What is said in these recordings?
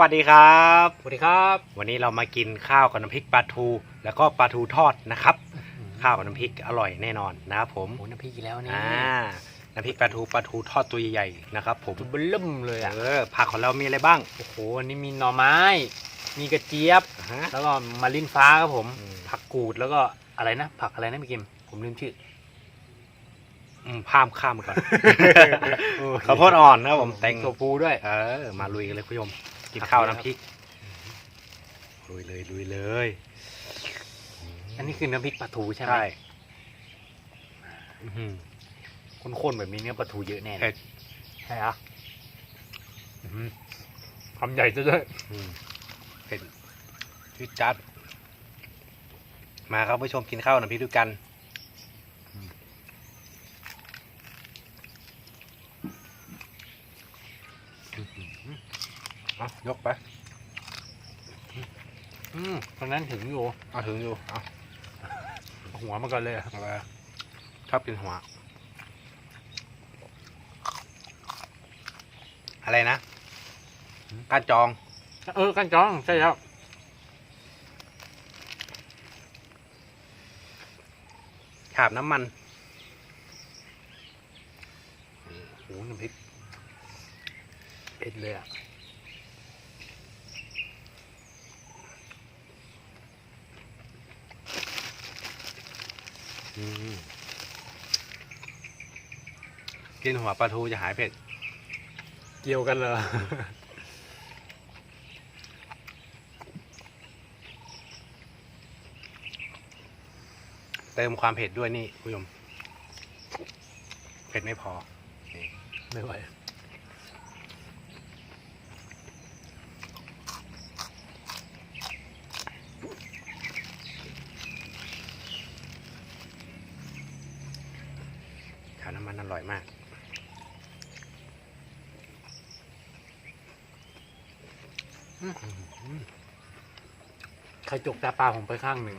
วัสดีครับ สวัสดีครับ วันนี้เรามากินข้าวกับน้ำพริกปลาทู แล้วก็ปลาทูทอดนะครับ ข้าวกับน้ำพริกอร่อยแน่นอนนะครับผมโอ้น้ำพริกอีกแล้วนี่อ่าน้ำพริกปลาทูปลาทูทอดตัวใหญ่ๆนะครับผมตัวเบลมเลยอะเออผักของเรามีอะไรบ้าง โอ้โหอันนี้มีหน่อไม้ มีกระเจี๊ยบ อ่าฮะ แล้วก็มาลินฟ้าครับผม อืม ผักกูดแล้วก็อะไรนะ ผักอะไรนะพี่กิม ผมลืมชื่อ อืมข้ามข้ามไปก่อน ข้าวโพดอ่อนนะครับผมแตงโซฟูด้วย เออมาลุยกันเลยคุณผู้ชม กินผักข้าวเยอะน้ำพริกลุยเลยลุยเลย อันนี้คือน้ำพริกปลาทูใช่ไหมใช่อื้อหือข้นๆแบบนี้เนื้อปลาทูเยอะแน่เลยเผ็ดใช่เหรออื้อหือคำใหญ่ซะด้วยอืมเผ็ดชื่อจัด มาครับผู้ชมกินข้าวน้ำพริกด้วยกัน เอา ยกไป อืมตอนนั้นถึงอยู่เอาถึงอยู่เอาเอาหัวมาก่อนเลยอะเอาไปชอบกินหัว อะไรนะก้านจอง เออกันจองใช่แล้วฉาบน้ำมันโอ้โหน้ำพริกเผ็ดเลยอะ อืม กินหัวปลาทูจะหายเผ็ด เกี่ยวกันเลยเติมความเผ็ดด้วยนี่คุณผู้ชม เผ็ดไม่พอ ไม่ไหว ฉาบน้ำมันอร่อยมากใครจกตาปลาผมไปข้างหนึ่ง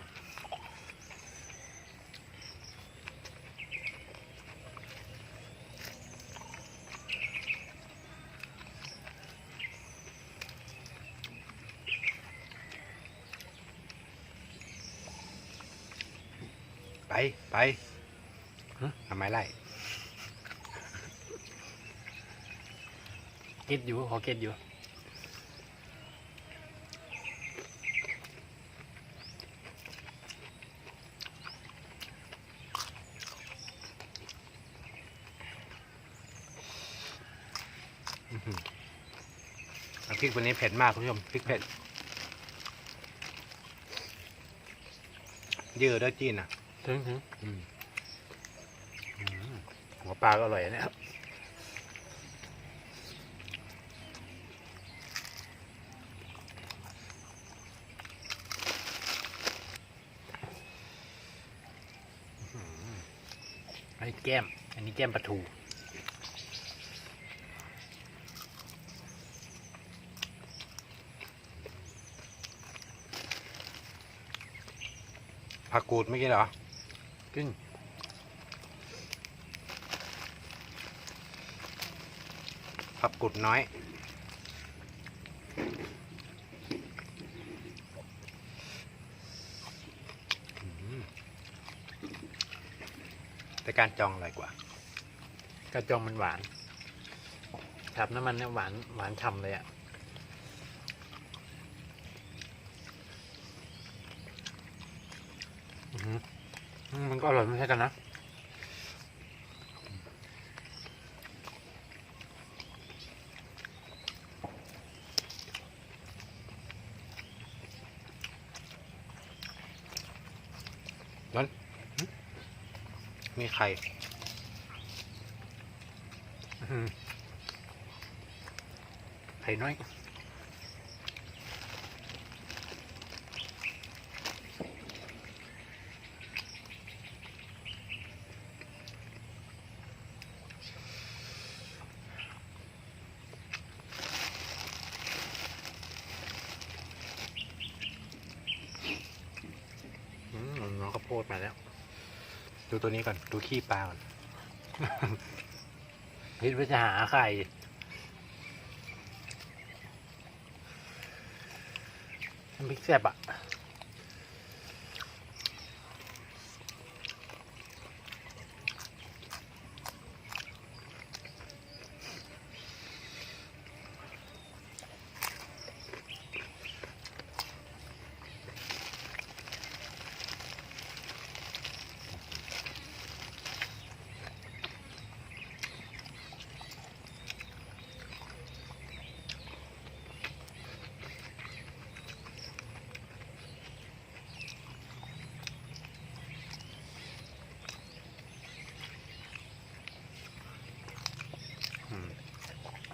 ไป ไปทำไมไล่ เก็ตอยู่ ขอเก็ตอยู่น้ำพริกวันนี้เผ็ดมากคุณผู้ชมพริกเผ็ดเยอะด้วยจีนอะ ถึงถึงอืมหัวปลาก็อร่อยนะเนี่ย ไอ้แก้ม อันนี้แก้มปลาทูผักกูดไม่กินเหรอขึ้นผักกูดน้อย อืม แต่การจองอร่อยกว่ากระจองมันหวานฉับน้ำมันเนี่ยหวานหวานฉ่ำเลยอะมันก็อร่อยไม่ใช่กันนะ มีไข่ไข่น้อยอืมน้องข้าวโพดมาแล้ว ดูตัวนี้ก่อน ดูขี้ปลาก่อนพิษไปจะหาไข่มันพิกแซบอะ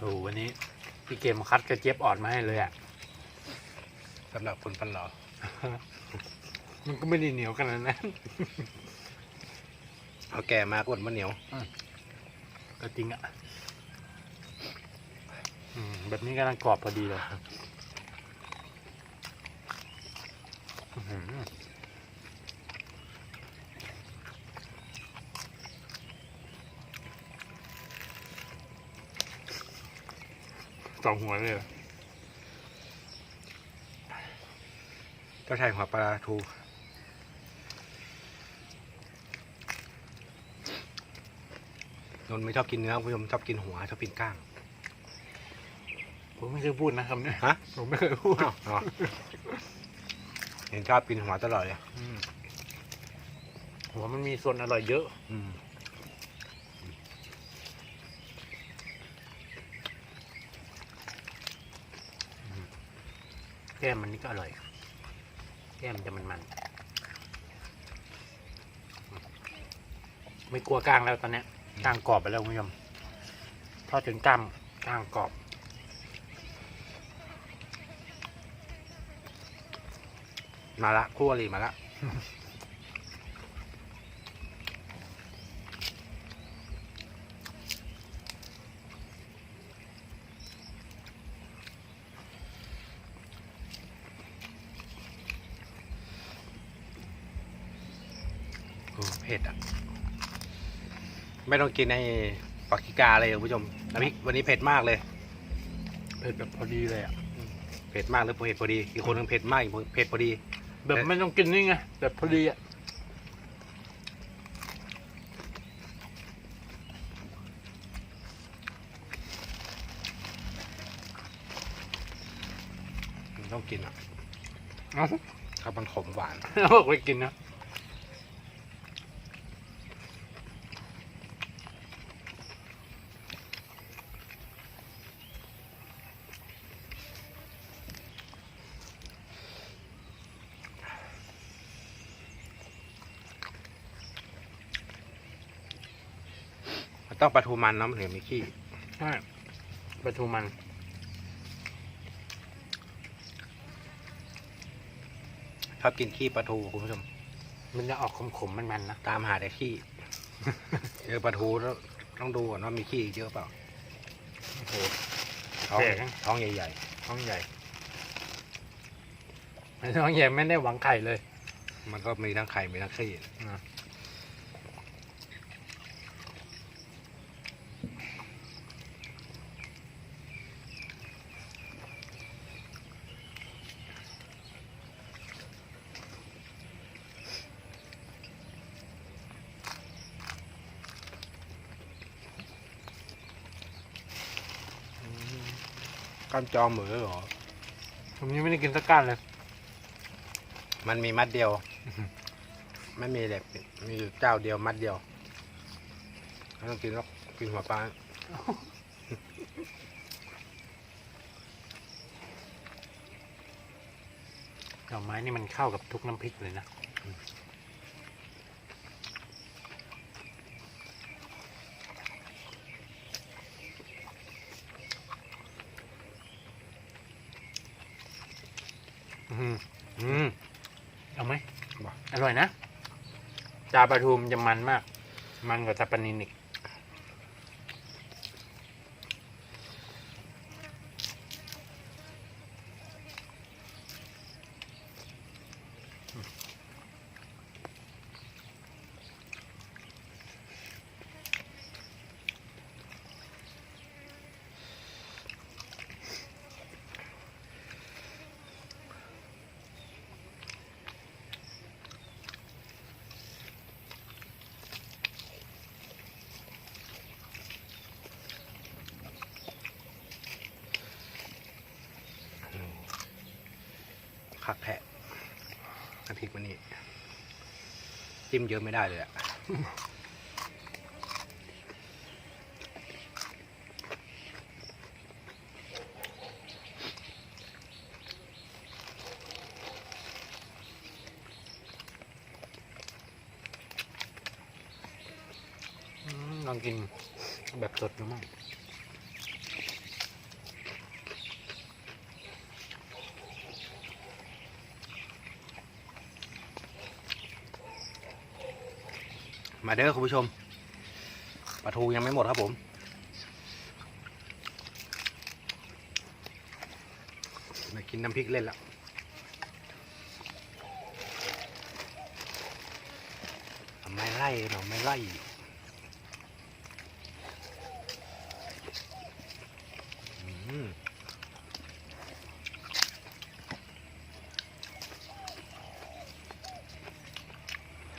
อ้โหวันนี้พี่เกมคัดกระเจี๊ยบอ่อนมาให้เลยอะสำหรับคนฟันหล่อ มันก็ไม่ได้เหนียวขนาดนั้น เอาแก่มากกว่ามันเหนียว ก็จริงอะอืมแบบนี้กำลังกรอบพอดีเลยอื้อหือ สองหัวเลยเหรอเจ้าชายหัวปลาทูนนท์ไม่ชอบกินเนื้อคุณผู้ชมชอบกินหัวชอบกินก้าง ผมไม่เคยพูดนะครับเนี่ยฮะ ผมไม่เคยพูดอ้าวเหรอเห็นชอบกินหัวตลอดเลยอืมหัวมันมีส่วนอร่อยเยอะ อืม แก้มมันนี่ก็อร่อย แก้มมันจะมันมันๆ ไม่กลัวกล้างแล้วตอนเนี้ยกล้างกรอบไปแล้วคุณผู้ชมทอดจนกล้ามกล้างกรอบ มาละคู่อริมาละ ผ็ดอะ ไม่ต้องกินในปากกิกาเลยคุณผู้ชมน้ำพริกวันนี้เผ็ดมากเลย เผ็ดแบบพอดีเลยอะเผ็ดมากหรือเผ็ดพอดี อีกคนนึงเผ็ดมากอีกคนเผ็ดพอดี แบบไม่ต้องกินนี่ไงแบบพอดีอะต้องกินอะเอ้าครับมันขมหวานบอกไปกินนะ ต้องปลาทูมันเนาะมันถึงมีขี้ใช่ปลาทูมัน ชอบกินขี้ปลาทูคุณผู้ชม มันจะออกขมๆมันๆนะ ตามหาแต่ขี้ เจอปลาทูแล้วต้องดูก่อนว่ามีขี้เยอะเปล่าโอ้โหท้องแปลกนะ ท้องใหญ่ท้องใหญ่ไม่ท้องใหญ่ไม่ได้หวังไข่เลย ๆ มันก็มีทั้งไข่มีทั้งขี้นะามจอมเหมือเหรอ ผมยังไม่ได้กินสักก้านเลย มันมีมัดเดียวอื้อหือไม่มีแบบมีอยู่เจ้าเดียวมัดเดียวไม่ต้องกินหรอกกินหัวปลาดอกไม้นี่มันเข้ากับทุกน้ำพริกเลยนะ อืมอืมเอาไหม บอก อร่อยนะ จา ปลาทูมจะมันมาก มันกว่าจาปลานินอีก พริกมันนี่จิ้มเยอะไม่ได้เลยอะลองกินแบบสดดูมั่ง มาเด้อคุณผู้ชมปลาทูยังไม่หมดครับผมมากินน้ำพริกเล่นละไม้ไล่หน่อไม้ไล่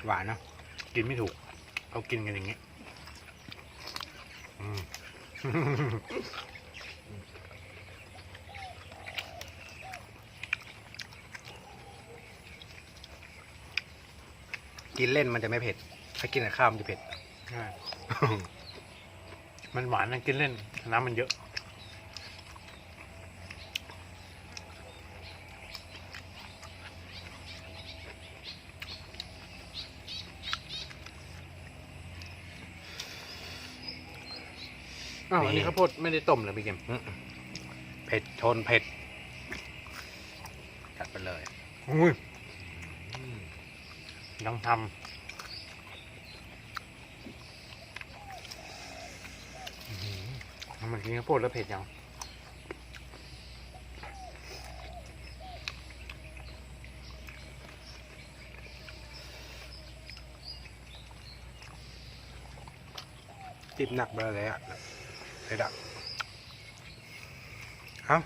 หวานเนอะกินไม่ถูก เขากินกันอย่างนี้อืมกินเล่นมันจะไม่เผ็ด ถ้ากินกับข้าวมันจะเผ็ดใช่มันหวานนะกินเล่น น้ำมันเยอะ อ้าวอันนี้ข้าวโพดไม่ได้ต้มเหรอพี่เกมอืมเผ็ดชนเผ็ดจัดไปเลยอุ้ยยังทำอื้อหือมันกินข้าวโพดแล้วเผ็ดยังจิบหนักไปเลยอะ เผ็ดอะเอ้า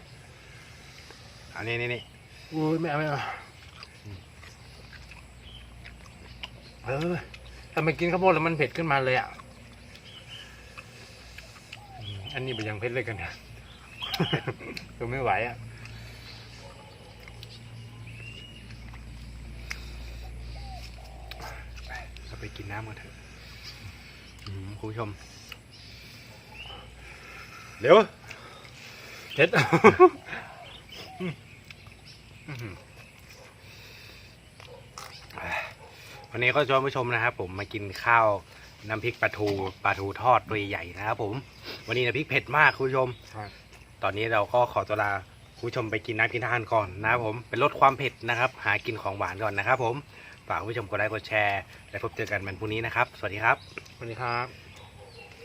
อันนี้นี่นี่อุ้ยไม่เอาไม่เอาเออทำไมกินข้าวโพดแล้วมันเผ็ดขึ้นมาเลยอะอืมอันนี้ไปยังเผ็ดเลยกันนะคือไม่ไหวอะเราไปกินน้ำกันเถอะอืมคุณผู้ชม เร็วเผ็ดวันนี้ก็ชวนผู้ชมนะครับ ผมมากินข้าวน้ำพริกปลาทูปลาทูทอดตัวใหญ่นะครับผม วันนี้น้ำพริกเผ็ดมากคุณผู้ชมครับตอนนี้เราก็ขอตัวลาคุณผู้ชมไปกินน้ำกินทานก่อนนะครับผมเป็นลดความเผ็ดนะครับ หากินของหวานก่อนนะครับ ผมฝากคุณผู้ชมกดไลค์กดแชร์ และพบเจอกันวันพรุ่งนี้นะครับ สวัสดีครับสวัสดีครับ